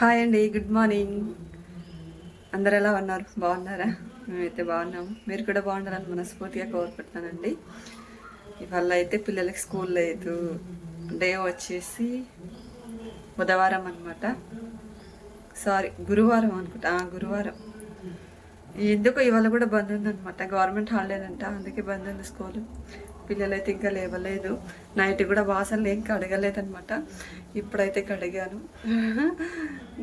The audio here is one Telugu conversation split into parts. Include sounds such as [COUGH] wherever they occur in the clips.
హాయ్ అండి గుడ్ మార్నింగ్ అందరు ఎలా ఉన్నారు? బాగున్నారా? మేమైతే బాగున్నాము. మీరు కూడా బాగుండాలని మనస్ఫూర్తిగా కోరుకుంటున్నానండి. ఇవాళ అయితే పిల్లలకి స్కూల్ లేదు. డే వచ్చేసి బుధవారం అనమాట సారీ గురువారం అనుకుంటా. గురువారం. ఎందుకు ఇవాళ కూడా బంద్ ఉందనమాట గవర్నమెంట్ హాలిడేదంట అందుకే బంద్ ఉంది స్కూల్. పిల్లలైతే ఇంకా లేవలేదు. నైట్ కూడా వాసనలు ఏం కడగలేదనమాట ఇప్పుడైతే కడిగాను.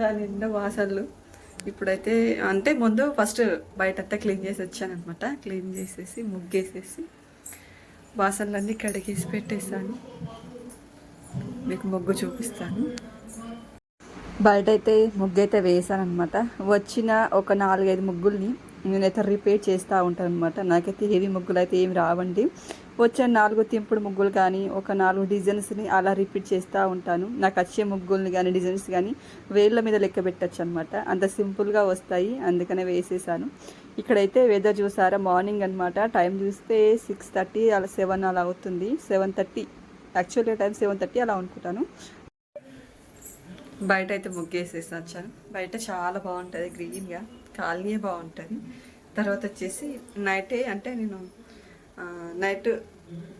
దాని నిండా వాసనలు. ఇప్పుడైతే అంటే ముందు ఫస్ట్ బయటంతా క్లీన్ చేసి వచ్చానమాట క్లీన్ చేసేసి ముగ్గేసేసి వాసనలన్నీ కడిగేసి పెట్టేశాను. మీకు ముగ్గు చూపిస్తాను. బయట అయితే ముగ్గు అయితే వేసాను అనమాట వచ్చిన ఒక నాలుగైదు ముగ్గుల్ని నేనైతే రిపేర్ చేస్తూ ఉంటాను అనమాట నాకైతే హెవీ ముగ్గులు అయితే ఏమి రావండి. వచ్చే నాలుగు తింపుడు ముగ్గులు కానీ ఒక నాలుగు డిజైన్స్ని అలా రిపీట్ చేస్తూ ఉంటాను. నాకు వచ్చే ముగ్గుల్ని కానీ డిజైన్స్ కానీ వేళ్ళ మీద లెక్క పెట్టచ్చు అనమాట అంత సింపుల్గా వస్తాయి అందుకనే వేసేసాను. ఇక్కడైతే వెదర్ చూసారా మార్నింగ్ అనమాట టైం చూస్తే సిక్స్ థర్టీ అలా సెవెన్ అలా అవుతుంది. సెవెన్ థర్టీ యాక్చువల్గా టైం సెవెన్ థర్టీ అలా అనుకుంటాను. బయట అయితే ముగ్గేసేసి వచ్చాను బయట చాలా బాగుంటుంది గ్రీన్గా కాలనీ బాగుంటుంది. తర్వాత వచ్చేసి నైటే అంటే నేను నైట్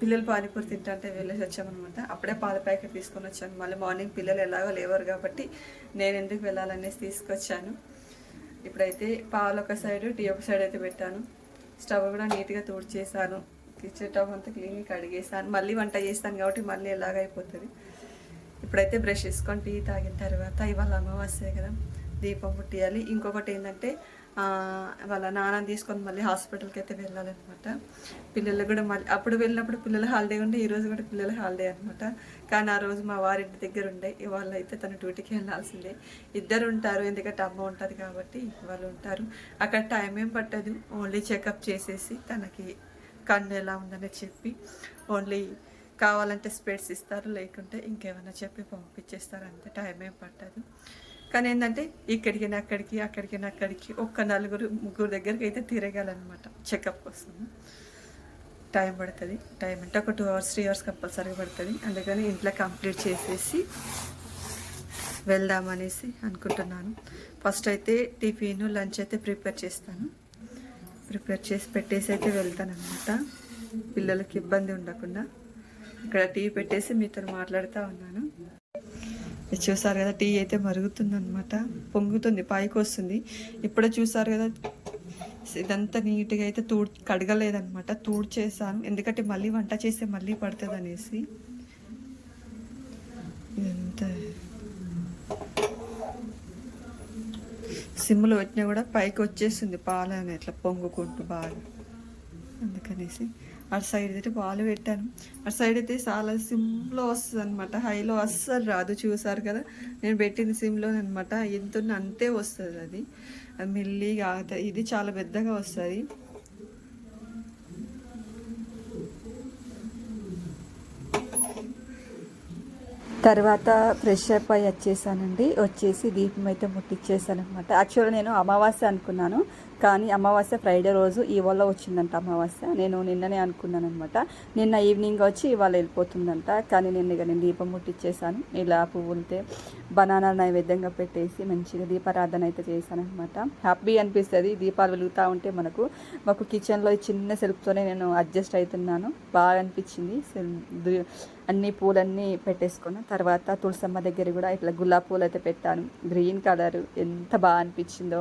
పిల్లలు పానీపూరి తింటే వెళ్ళేసి వచ్చామన్నమాట. అప్పుడే పాల ప్యాకెట్ తీసుకొని వచ్చాను. మళ్ళీ మార్నింగ్ పిల్లలు ఎలాగో లేవరు కాబట్టి నేను ఎందుకు వెళ్ళాలనేసి తీసుకొచ్చాను. ఇప్పుడైతే పాలు ఒక సైడ్ టీ ఒక సైడ్ అయితే పెట్టాను. స్టవ్ కూడా నీట్గా తుడిచేసాను. కిచెన్ స్టవ్ అంతా క్లీన్గా కడిగేసాను. మళ్ళీ వంట చేస్తాను కాబట్టి మళ్ళీ ఎలాగైపోతుంది. ఇప్పుడైతే బ్రష్ చేసుకొని టీ తాగిన తర్వాత ఇవాళ అమావాస్య కదా దీపం పుట్టియాలి. ఇంకొకటి ఏంటంటే వాళ్ళ నాన్న తీసుకొని మళ్ళీ హాస్పిటల్కి అయితే వెళ్ళాలన్నమాట. పిల్లలు కూడా మళ్ళీ అప్పుడు వెళ్ళినప్పుడు పిల్లల హాలిడే ఉండే ఈరోజు కూడా పిల్లల హాలిడే అనమాట కానీ ఆ రోజు మా వారింటి దగ్గర ఉండే ఇవాళ అయితే తన డ్యూటీకి వెళ్ళాల్సిందే. ఇద్దరు ఉంటారు ఎందుకంటే అమ్మ ఉంటుంది కాబట్టి వాళ్ళు ఉంటారు. అక్కడ టైం ఏం పట్టదు ఓన్లీ చెకప్ చేసేసి తనకి కన్ను ఎలా ఉందని చెప్పి ఓన్లీ కావాలంటే స్పెడ్స్ ఇస్తారు లేకుంటే ఇంకేమైనా చెప్పి పంపించేస్తారు అంతే. టైం ఏం పట్టదు. కానీ ఏంటంటే ఇక్కడికి అక్కడికి అక్కడికి అక్కడికి ఒక్క నలుగురు ముగ్గురు దగ్గరికి అయితే తిరగాలన్నమాట. చెకప్ కోసం. టైం పడుతుంది. టైం అంటే ఒక టూ అవర్స్ త్రీ అవర్స్ కంపల్సరీగా పడుతుంది. అందుకని ఇంట్లో కంప్లీట్ చేసేసి వెళ్దామనేసి అనుకుంటున్నాను. ఫస్ట్ అయితే టిఫిన్ లంచ్ అయితే ప్రిపేర్ చేస్తాను. ప్రిపేర్ చేసి పెట్టేసి అయితే వెళ్తాను అనమాట పిల్లలకి ఇబ్బంది ఉండకుండా. ఇక్కడ టీ పెట్టేసి మీతో మాట్లాడుతూ ఉన్నాను. చూసారు కదా టీ అయితే మరుగుతుంది అనమాట పొంగుతుంది పైకి వస్తుంది. ఇప్పుడే చూసారు కదా ఇదంతా నీట్గా అయితే తూడ్ కడగలేదనమాట తూడ్చేసాను ఎందుకంటే మళ్ళీ వంట చేస్తే మళ్ళీ పడుతుంది అనేసి. ఇదంతా. సిమ్లో పెట్టినా కూడా పైకి వచ్చేస్తుంది పాలని ఇట్లా పొంగుకుంటూ బాగా. అందుకనేసి. అటు సైడ్ అయితే పాలు పెట్టాను. అటు సైడ్ అయితే చాలా సిమ్లో వస్తుంది అనమాట హైలో అస్సలు రాదు చూసారు కదా? నేను పెట్టింది సిమ్లో అనమాట ఎంత అంతే వస్తుంది అది. అది మెల్లిగా ఇది చాలా పెద్దగా వస్తుంది. తర్వాత ఫ్రెష్ అప్ అయ్యి వచ్చేసానండి. వచ్చేసి దీపం అయితే ముట్టించేసాను అనమాట యాక్చువల్గా నేను అమావాస్య అనుకున్నాను. కానీ అమావాస్య ఫ్రైడే రోజు ఇవాళ వచ్చిందంట అమావాస్య. నేను నిన్ననే అనుకున్నాను అనమాట నిన్న ఈవినింగ్ వచ్చి ఇవాళ వెళ్ళిపోతుందంట. కానీ నిన్న ఇక నేను దీపం ముట్టించేసాను ఇలా పువ్వులతే బనానా నైవేద్యంగా పెట్టేసి మంచిగా దీపారాధన అయితే చేశాను అనమాట హ్యాపీ అనిపిస్తుంది. దీపాలు వెలుగుతూ ఉంటే మనకు మాకు కిచెన్లో చిన్న సెల్ఫ్తోనే నేను అడ్జస్ట్ అవుతున్నాను. బాగా అనిపించింది. అన్ని పూలన్నీ పెట్టేసుకున్నాను తర్వాత తులసమ్మ దగ్గర కూడా ఇట్లా గులాబీ పూలు అయితే పెట్టాను. గ్రీన్ కలర్ ఎంత బాగా అనిపించిందో.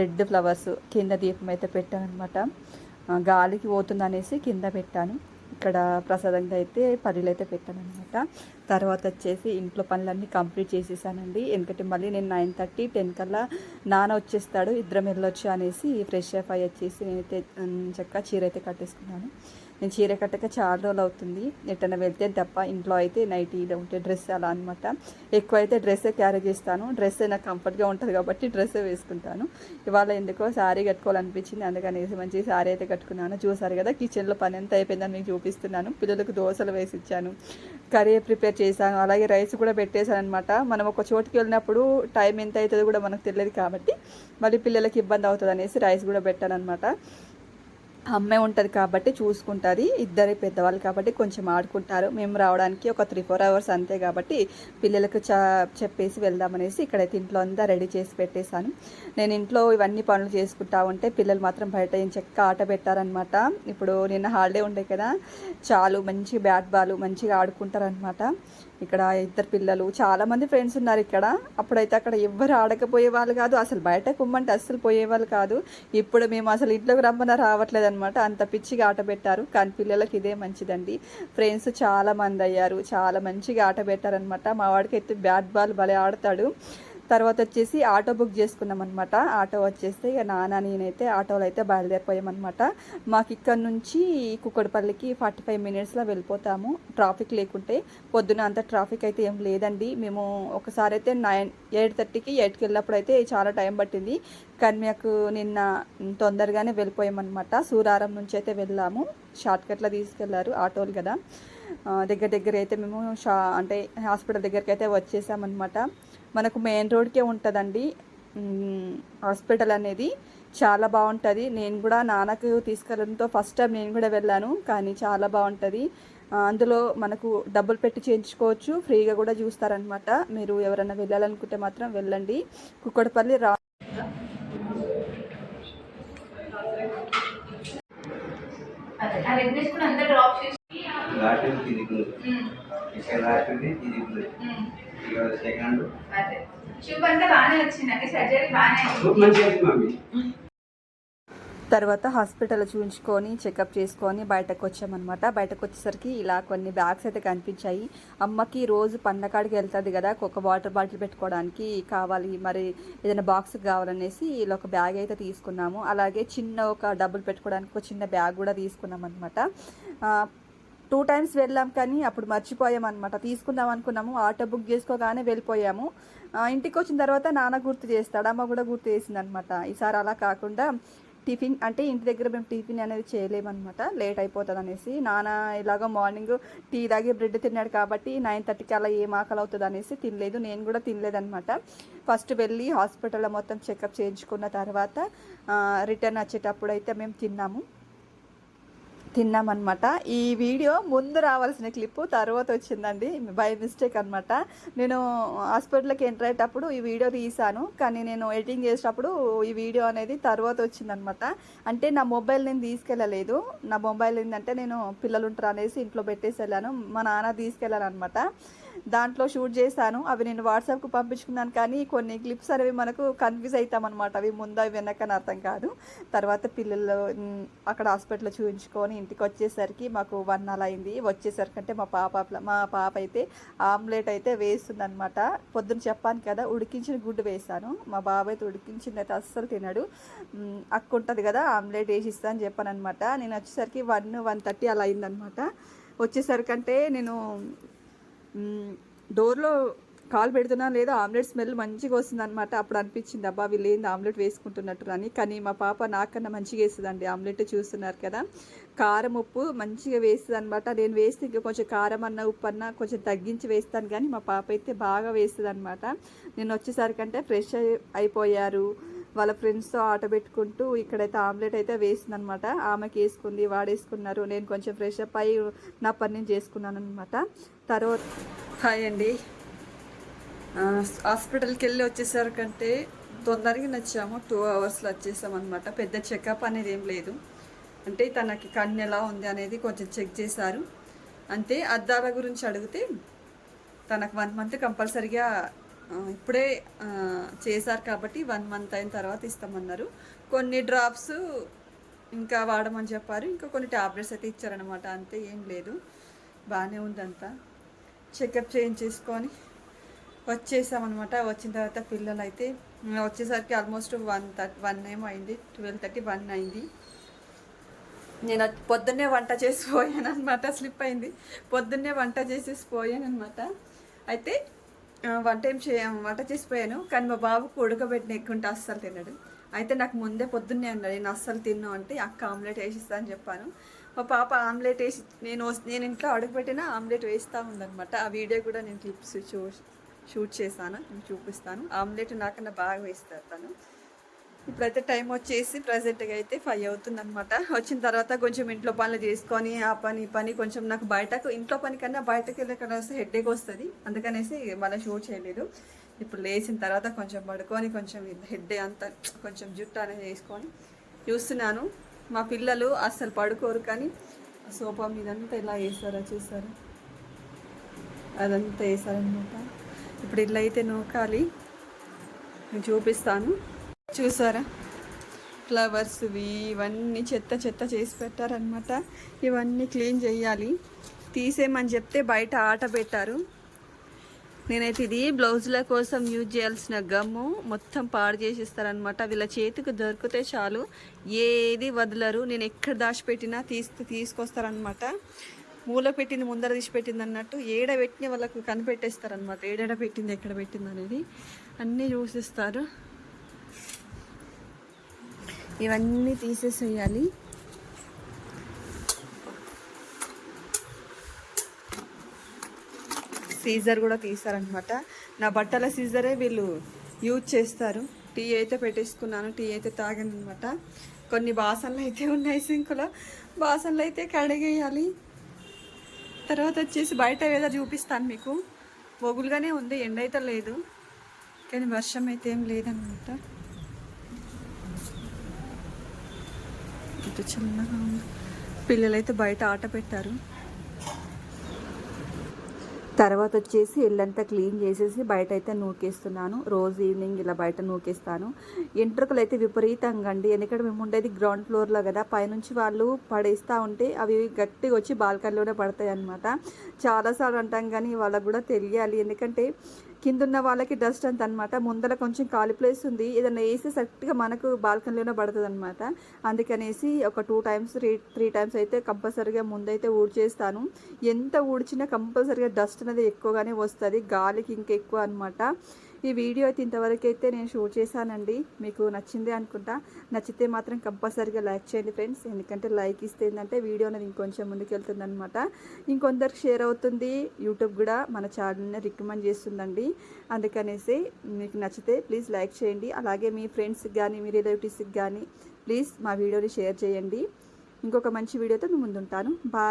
రెడ్ ఫ్లవర్స్ కింద దీపం అయితే పెట్టాను అనమాట గాలికి పోతుంది అనేసి కింద పెట్టాను. ఇక్కడ ప్రసాదంగా అయితే పల్లీలు అయితే పెట్టాను అనమాట తర్వాత వచ్చేసి ఇంట్లో పనులన్నీ కంప్లీట్ చేసేసానండి. ఎందుకంటే మళ్ళీ నేను నైన్ థర్టీ టెన్ కల్లా నాన్న వచ్చేస్తాడు ఇద్దరం వెళ్ళొచ్చు అనేసి ఫ్రెష్ అప్ అయ్యి వచ్చేసి నేనైతే చక్కగా చీర అయితే కట్టేసుకున్నాను. నేను చీర కట్టక చాలా రోజులు అవుతుంది. ఎటైనా వెళ్తే తప్ప ఇంట్లో అయితే నైటీలో ఉంటే డ్రెస్ అలా అనమాట ఎక్కువ అయితే డ్రెస్సే క్యారీ చేస్తాను. డ్రెస్ నాకు కంఫర్ట్గా ఉంటుంది కాబట్టి డ్రెస్సే వేసుకుంటాను. ఇవాళ ఎందుకో శారీ కట్టుకోవాలనిపించింది. అందుకనేసి మంచి శారీ అయితే కట్టుకున్నాను. చూసారు కదా కిచెన్లో పని ఎంత అయిపోయిందని మీకు చూపిస్తున్నాను. పిల్లలకు దోశలు వేసి ఇచ్చాను. కర్రీ ప్రిపేర్ చేశాను. అలాగే రైస్ కూడా పెట్టేశాను అనమాట మనం ఒక చోటుకి వెళ్ళినప్పుడు టైం ఎంత అవుతుందో కూడా మనకు తెలియదు కాబట్టి మళ్ళీ పిల్లలకి ఇబ్బంది అవుతుంది అనేసి రైస్ కూడా పెట్టాను అనమాట అమ్మే ఉంటుంది కాబట్టి చూసుకుంటుంది. ఇద్దరే పెద్దవాళ్ళు కాబట్టి కొంచెం ఆడుకుంటారు. మేము రావడానికి ఒక త్రీ ఫోర్ అవర్స్ అంతే కాబట్టి పిల్లలకు చా చెప్పేసి వెళ్దామనేసి ఇక్కడైతే ఇంట్లో అంతా రెడీ చేసి పెట్టేశాను. నేను ఇంట్లో ఇవన్నీ పనులు చేసుకుంటా ఉంటే పిల్లలు మాత్రం బయట ఏం చెక్క ఆట పెట్టారనమాట ఇప్పుడు నిన్న హాలిడే ఉండే కదా చాలు మంచి బ్యాట్ బాల్ మంచిగా ఆడుకుంటారనమాట ఇక్కడ ఇద్దరు పిల్లలు చాలామంది ఫ్రెండ్స్ ఉన్నారు ఇక్కడ. అప్పుడైతే అక్కడ ఎవ్వరు ఆడకపోయే వాళ్ళు కాదు అసలు బయట కుమ్మంటే అస్సలు పోయేవాళ్ళు కాదు. ఇప్పుడు మేము అసలు ఇంట్లోకి రమ్మన రావట్లేదు అనమాట అంత పిచ్చిగా ఆట పెట్టారు. కానీ పిల్లలకి ఇదే మంచిదండి. ఫ్రెండ్స్ చాలా మంది అయ్యారు. చాలా మంచిగా ఆట పెట్టారనమాట మా వాడికి అయితే బ్యాట్ బాల్ భలే ఆడతాడు. తర్వాత వచ్చేసి ఆటో బుక్ చేసుకున్నాం అనమాట ఆటో వచ్చేస్తే ఇక నాన్న నేనైతే ఆటోలో అయితే బయలుదేరిపోయామన్నమాట. మాకు ఇక్కడ నుంచి కుక్కడపల్లికి ఫార్టీ ఫైవ్ మినిట్స్లో వెళ్ళిపోతాము. ట్రాఫిక్ లేకుంటే పొద్దున అంత ట్రాఫిక్ అయితే ఏం లేదండి. మేము ఒకసారి అయితే నైన్ ఎయిట్ థర్టీకి ఎయిట్కి వెళ్ళినప్పుడు అయితే చాలా టైం పట్టింది. కానీ మాకు నిన్న తొందరగానే వెళ్ళిపోయామన్నమాట. సూరారం నుంచి అయితే వెళ్ళాము. షార్ట్కట్లో తీసుకెళ్ళారు ఆటోలు కదా. దగ్గర దగ్గర అయితే మేము షా అంటే హాస్పిటల్ దగ్గరికి అయితే వచ్చేసామన్నమాట. మనకు మెయిన్ రోడ్కే ఉంటుందండి. హాస్పిటల్ అనేది చాలా బాగుంటుంది. నేను కూడా నాన్నకు తీసుకెళ్ళడంతో ఫస్ట్ టైం నేను కూడా వెళ్ళాను కానీ చాలా బాగుంటుంది. అందులో మనకు డబ్బులు పెట్టి చేయించుకోవచ్చు ఫ్రీగా కూడా చూస్తారనమాట. మీరు ఎవరైనా వెళ్ళాలనుకుంటే మాత్రం వెళ్ళండి. కుక్కడపల్లి రా అదే ఆ డ్రాప్ చేసి ఇక్కడ లాస్ట్ తిరుగులు ఉమ్, ఇక్కడ సెకండ్. అదే. చూపు అంతా బాగానే వచ్చిందండి సర్జరీ బాగానే అయింది. మంచిగా అయింది మమ్మీ. తర్వాత హాస్పిటల్ చూపించుకొని చెకప్ చేసుకొని బయటకు వచ్చామన్నమాట. బయటకు వచ్చేసరికి ఇలా కొన్ని బ్యాగ్స్ అయితే కనిపించాయి. అమ్మకి రోజు పండకాడికి వెళ్తుంది కదా ఒక వాటర్ బాటిల్ పెట్టుకోవడానికి కావాలి. మరి ఏదైనా బాక్స్ కావాలనేసి ఇలా ఒక బ్యాగ్ అయితే తీసుకున్నాము. అలాగే చిన్న ఒక డబ్బులు పెట్టుకోవడానికి ఒక చిన్న బ్యాగ్ కూడా తీసుకున్నాం అనమాట టూ టైమ్స్ వెళ్ళాం కానీ అప్పుడు మర్చిపోయాం అనమాట తీసుకుందాం అనుకున్నాము ఆటో బుక్ చేసుకోగానే వెళ్ళిపోయాము. ఇంటికి వచ్చిన తర్వాత నాన్న గుర్తు చేస్తాడు అమ్మ కూడా గుర్తు చేసింది అనమాట ఈసారి అలా కాకుండా టిఫిన్ అంటే ఇంటి దగ్గర మేము టిఫిన్ అనేది చేయలేమన్నమాట. లేట్ అయిపోతుంది అనేసి నాన్న ఇలాగో మార్నింగ్ టీ తాగి బ్రెడ్ తిన్నాడు కాబట్టి నైన్ థర్టీకి అలా ఏం ఆకలి అవుతుంది అనేసి తినలేదు. నేను కూడా తినలేదనమాట ఫస్ట్ వెళ్ళి హాస్పిటల్లో మొత్తం చెకప్ చేయించుకున్న తర్వాత రిటర్న్ వచ్చేటప్పుడు అయితే మేము తిన్నాము. తిన్నామన్నమాట. ఈ వీడియో ముందు రావాల్సిన క్లిప్ తర్వాత వచ్చిందండి. బై మిస్టేక్ అనమాట నేను హాస్పిటల్కి ఎంటర్ అయ్యేటప్పుడు ఈ వీడియో తీసాను కానీ నేను ఎడిటింగ్ చేసేటప్పుడు ఈ వీడియో అనేది తర్వాత వచ్చిందనమాట అంటే నా మొబైల్ నేను తీసుకెళ్ళలేదు. నా మొబైల్ ఏంటంటే నేను పిల్లలు ఉంటారు అనేసి ఇంట్లో పెట్టేసి వెళ్ళాను. మా నాన్న తీసుకెళ్ళాను అనమాట దాంట్లో షూట్ చేశాను. అవి నేను వాట్సాప్కు పంపించుకున్నాను. కానీ కొన్ని క్లిప్స్ అనేవి మనకు కన్ఫ్యూజ్ అవుతామన్నమాట అవి ముందు అవి వెనకని అర్థం కాదు. తర్వాత పిల్లలు అక్కడ హాస్పిటల్లో చూపించుకొని ఇంటికి వచ్చేసరికి మాకు వన్ అలా అయింది. వచ్చేసరికి అంటే మా పాప మా పాప అయితే ఆమ్లెట్ అయితే వేస్తుంది అనమాట పొద్దున చెప్పాను కదా ఉడికించిన గుడ్డు వేసాను మా బాబు అయితే ఉడికించింది అయితే అస్సలు తినడు. మ్, అక్క ఉంటుంది కదా ఆమ్లెట్ వేసి ఇస్తా అని చెప్పాను అనమాట నేను వచ్చేసరికి వన్ వన్ థర్టీ అలా అయిందనమాట వచ్చేసరికంటే నేను డోర్లో కాలు పెడుతున్నా లేదా ఆమ్లెట్ స్మెల్ మంచిగా వస్తుంది అనమాట అప్పుడు అనిపించింది అబ్బా వీళ్ళు ఏంది ఆమ్లెట్ వేసుకుంటున్నట్టు అని. కానీ మా పాప నాకన్నా మంచిగా వేస్తుందండి. ఆమ్లెట్ చూస్తున్నారు కదా. కారం ఉప్పు మంచిగా వేస్తుంది అనమాట నేను వేస్తే ఇంకా కొంచెం కారం అన్న ఉప్పు అన్న కొంచెం తగ్గించి వేస్తాను. కానీ మా పాప అయితే బాగా వేస్తుంది అనమాట నేను వచ్చేసరికంటే ఫ్రెష్ అయిపోయారు. వాళ్ళ ఫ్రెండ్స్తో ఆట పెట్టుకుంటూ ఇక్కడైతే ఆమ్లెట్ అయితే వేసింది అనమాట ఆమెకి వేసుకుంది వాడేసుకున్నారు. నేను కొంచెం ఫ్రెష్ అప్ అయ్యి నా పని నేను చేసుకున్నాను అనమాట తర్వాత హాయ్ అండి. హాస్పిటల్కి వెళ్ళి వచ్చేసరికంటే తొందరగా నచ్చాము. టూ అవర్స్లో వచ్చేసాం అనమాట పెద్ద చెకప్ అనేది ఏం లేదు. అంటే తనకి కన్ను ఎలా ఉంది అనేది కొంచెం చెక్ చేశారు. అంతే అద్దాల గురించి అడిగితే తనకు వన్ మంత్ కంపల్సరిగా ఇప్పుడే చేశారు కాబట్టి వన్ మంత్ అయిన తర్వాత ఇస్తామన్నారు. కొన్ని డ్రాప్స్ ఇంకా వాడమని చెప్పారు. ఇంకా కొన్ని ట్యాబ్లెట్స్ అయితే ఇచ్చారనమాట అంతే ఏం లేదు. బాగానే ఉందంతా. చెకప్ చేయించేసుకొని వచ్చేసామన్నమాట. వచ్చిన తర్వాత పిల్లలు అయితే వచ్చేసరికి ఆల్మోస్ట్ వన్ థర్టీ వన్ ఏమో అయింది. ట్వెల్వ్ థర్టీ వన్ అయింది. నేను పొద్దున్నే వంట చేసి పోయాను అనమాట [LAUGHS] స్లిప్ అయింది. పొద్దున్నే వంట చేసేసి పోయాను అనమాట అయితే వంట ఏం చే వంట చేసిపోయాను. కానీ మా బాబుకు ఉడకబెట్టిన ఎక్కుంటే అస్సలు తినడు. అయితే నాకు ముందే పొద్దున్నే అన్నాడు నేను అస్సలు తిన్నాను అంటే అక్క ఆమ్లెట్ వేసిస్తా అని చెప్పాను. మా పాప ఆమ్లెట్ వేసి నేను వస్- నేను ఇంట్లో అడుగుపెట్టినా ఆమ్లెట్ వేస్తూ ఉందనమాట ఆ వీడియో కూడా నేను క్లిప్స్ చూ షూట్ చేశాను చూపిస్తాను. ఆమ్లెట్ నాకన్నా బాగా వేస్తారు తను. ఇప్పుడైతే టైం వచ్చేసి ప్రజెంట్గా అయితే ఫైవ్ అవుతుంది అనమాట వచ్చిన తర్వాత కొంచెం ఇంట్లో పనులు చేసుకొని ఆ పని పని కొంచెం నాకు బయటకు ఇంట్లో పని కన్నా బయటకు వెళ్ళకుండా వస్తే హెడ్ఏక్ వస్తుంది. అందుకనేసి మళ్ళీ షూట్ చేయలేదు. ఇప్పుడు లేచిన తర్వాత కొంచెం పడుకొని కొంచెం హెడ్ అంతా కొంచెం జుట్టు అనేది వేసుకొని చూస్తున్నాను. మా పిల్లలు అస్సలు పడుకోరు కానీ సోఫా మీదంతా ఇలా వేసారా చూసారా? అదంతా వేసారనమాట ఇప్పుడు ఇలా అయితే నూకాలి. నేను చూపిస్తాను. చూసారా? ఫ్లవర్స్వి ఇవన్నీ చెత్త చెత్త చేసి పెట్టారనమాట ఇవన్నీ క్లీన్ చేయాలి. తీసేయమని చెప్తే బయట ఆట పెట్టారు. నేనైతే ఇది బ్లౌజుల కోసం యూజ్ చేయాల్సిన గమ్ము. మొత్తం పాడు చేసిస్తారనమాట వీళ్ళ చేతికి దొరికితే చాలు. ఏది వదలరు. నేను ఎక్కడ దాచిపెట్టినా తీసి తీసుకొస్తారనమాట మూల పెట్టింది ముందర తీసి పెట్టింది అన్నట్టు ఏడ పెట్టిన వాళ్ళకు కనిపెట్టేస్తారనమాట ఏడేడ పెట్టింది ఎక్కడ పెట్టింది అనేది. అన్నీ చూసిస్తారు. ఇవన్నీ తీసేసేయాలి. సీజర్ కూడా తీస్తారనమాట నా బట్టల సీజరే వీళ్ళు యూజ్ చేస్తారు. టీ అయితే పెట్టేసుకున్నాను టీ అయితే తాగాను అనమాట కొన్ని బాసనలు అయితే ఉన్నాయి సింకులో. బాసనలు అయితే కడిగేయాలి. తర్వాత వచ్చేసి బయట ఏదో చూపిస్తాను మీకు. మొగులుగానే ఉంది ఎండ అయితే లేదు. కానీ వర్షం అయితే ఏం లేదనమాట ఇటు చిన్నగా ఉంది పిల్లలైతే బయట ఆట పెట్టారు. తర్వాత వచ్చేసి ఇల్లంతా క్లీన్ చేసేసి బయట అయితే నూకేస్తున్నాను. రోజు ఈవినింగ్ ఇలా బయట నూకేస్తాను. ఎంట్రుకలు అయితే విపరీతంగా అండి. ఎందుకంటే మేము ఉండేది గ్రౌండ్ ఫ్లోర్లో కదా. పైనుంచి వాళ్ళు పడేస్తూ ఉంటే అవి గట్టిగా వచ్చి బాల్కనీలోనే పడతాయి అనమాట చాలాసార్లు అంటాం కానీ వాళ్ళకు కూడా తెలియాలి. ఎందుకంటే కింద ఉన్న వాళ్ళకి డస్ట్ అంత అనమాట ముందర కొంచెం ఖాళీ ప్లేస్ ఉంది. ఏదైనా వేసి కరెక్ట్గా మనకు బాల్కనీలోనే పడుతుంది అనమాట అందుకనేసి ఒక two times three three times అయితే కంపల్సరీగా ముందైతే ఊడ్చేస్తాను. ఎంత ఊడ్చినా కంపల్సరీగా డస్ట్ అనేది ఎక్కువగానే వస్తుంది. గాలికి ఇంకెక్కువ అనమాట ఈ వీడియో అయితే ఇంతవరకు అయితే నేను షూట్ చేశానండి. మీకు నచ్చింది అనుకుంటా. నచ్చితే మాత్రం కంపల్సరీగా లైక్ చేయండి ఫ్రెండ్స్. ఎందుకంటే లైక్ ఇస్తే ఏంటంటే వీడియో అనేది ఇంకొంచెం ముందుకెళ్తుంది అనమాట ఇంకొందరికి షేర్ అవుతుంది. యూట్యూబ్ కూడా మన ఛానల్ని రికమెండ్ చేస్తుందండి. అందుకనేసి మీకు నచ్చితే ప్లీజ్ లైక్ చేయండి. అలాగే మీ ఫ్రెండ్స్కి కానీ మీ రిలేటివ్స్కి కానీ ప్లీజ్ మా వీడియోని షేర్ చేయండి. ఇంకొక మంచి వీడియోతో మీ ముందుంటాను. బాయ్.